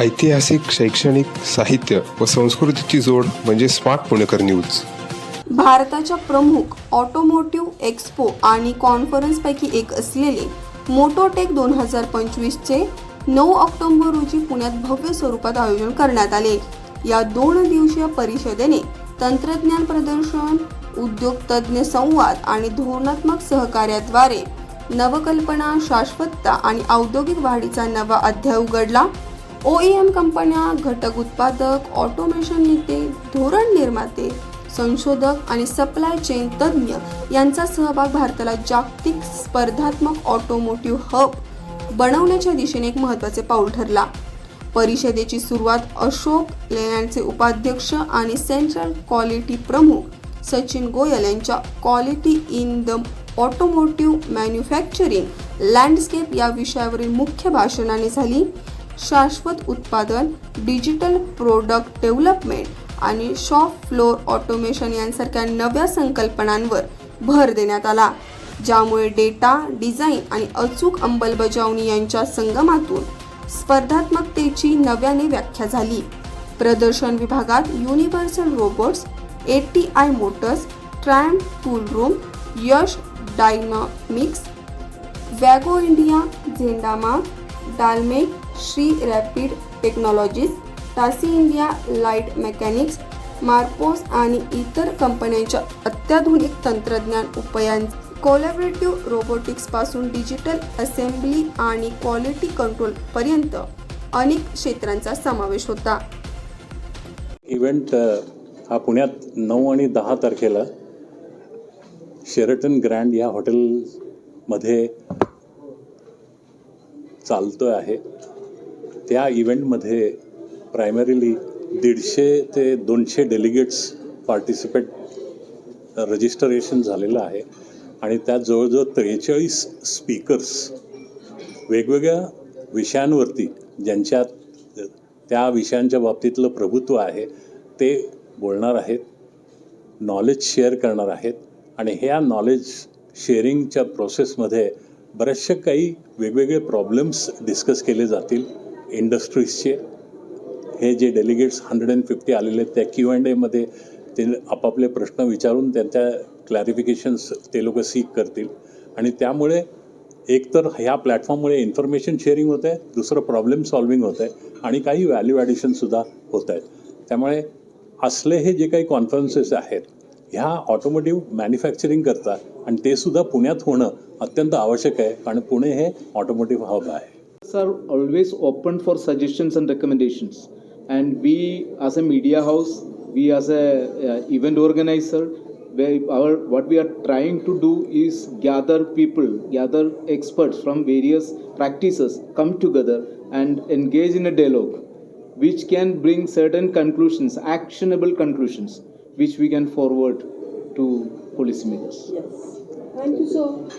ऐतिहासिक शैक्षणिक साहित्य व संस्कृतीची जोड म्हणजे स्मार्ट पुणेकर न्यूज. भारताच्या प्रमुख ऑटोमोटिव्ह एक्स्पो आणि कॉन्फरन्सपैकी एक असलेले मोटोटेक दोन हजार पंचवीसचे नऊ ऑक्टोबर रोजी पुण्यात भव्य स्वरूपात आयोजन करण्यात आले. या दोन दिवसीय परिषदेने तंत्रज्ञान प्रदर्शन उद्योग तज्ज्ञ संवाद आणि धोरणात्मक सहकार्याद्वारे नवकल्पना शाश्वतता आणि औद्योगिक वाढीचा नवा अध्याय उघडला. ओईएम कंपन्या घटक उत्पादक ऑटोमेशन नेते धोरण निर्माते संशोधक आणि सप्लाय चेन तज्ज्ञ यांचा सहभाग भारताला जागतिक स्पर्धात्मक ऑटोमोटिव्ह हब बनवण्याच्या दिशेने एक महत्त्वाचे पाऊल ठरला. परिषदेची सुरुवात अशोक लेलँडचे उपाध्यक्ष आणि सेंट्रल क्वालिटी प्रमुख सचिन गोयल यांच्या quality in the automotive manufacturing landscape या विषयावरील मुख्य भाषणाने झाली. शाश्वत उत्पादन डिजिटल प्रोडक्ट डेव्हलपमेंट आणि शॉप फ्लोअर ऑटोमेशन यांसारख्या नव्या संकल्पनांवर भर देण्यात आला ज्यामुळे डेटा डिझाईन आणि अचूक अंमलबजावणी यांच्या संगमातून स्पर्धात्मकतेची नव्याने व्याख्या झाली. प्रदर्शन विभागात universal robots A T I motors tram tool room Yash dynamics वॅगो India झेंडामा Dalmec Shri rapid technologies Tasi India light mechanics Marposs आणि इतर कंपन्यांच्या अत्याधुनिक तंत्रज्ञान उपायां कोलॅबरेटिव्ह रोबोटिक्सपासून डिजिटल असेंब्ली आणि क्वालिटी कंट्रोलपर्यंत अनेक क्षेत्रांचा समावेश होता. इव्हेंट हा पुण्यात नऊ आणि दहा तारखेला शेरटन ग्रँड या हॉटेलमध्ये चालतो आहे. त्या इव्हेंटमध्ये प्रायमरीली दीडशे ते दोनशे डेलिगेट्स पार्टिसिपेट रजिस्ट्रेशन झालेलं आहे. आणि त्यात जवळजवळ त्रेचाळीस स्पीकर्स वेगवेगळ्या विषयांवरती ज्यांच्यात त्या विषयांच्या बाबतीतलं प्रभुत्व आहे ते बोलणार आहेत नॉलेज शेअर करणार आहेत. आणि ह्या नॉलेज शेअरिंगच्या प्रोसेसमध्ये बरेचसे काही वेगवेगळे प्रॉब्लेम्स डिस्कस केले जातील. इंडस्ट्रीजचे हे जे डेलिगेट्स हंड्रेड अँड फिफ्टी आलेले आहेत त्या क्यू अँड एमध्ये ते आपापले प्रश्न विचारून त्यांच्या क्लॅरिफिकेशन्स ते लोक सीक करतील. आणि त्यामुळे एक तर ह्या प्लॅटफॉर्ममुळे इन्फॉर्मेशन शेअरिंग होत आहे दुसरं प्रॉब्लेम सॉल्विंग होत आहे आणि काही व्हॅल्यू ॲडिशनसुद्धा होत आहेत. त्यामुळे असले हे जे काही कॉन्फरन्सेस आहेत ह्या ऑटोमोटिव्ह मॅन्युफॅक्चरिंग करता आणि ते सुद्धा पुण्यात होणं अत्यंत आवश्यक आहे कारण पुणे हे ऑटोमोटिव्ह हब आहे. Are always open for suggestions and recommendations. And we as a media house we as a uh, event organizer our what we are trying to do is gather people gather experts from various practices come together and engage in a dialogue which can bring certain conclusions actionable conclusions which we can forward to policymakers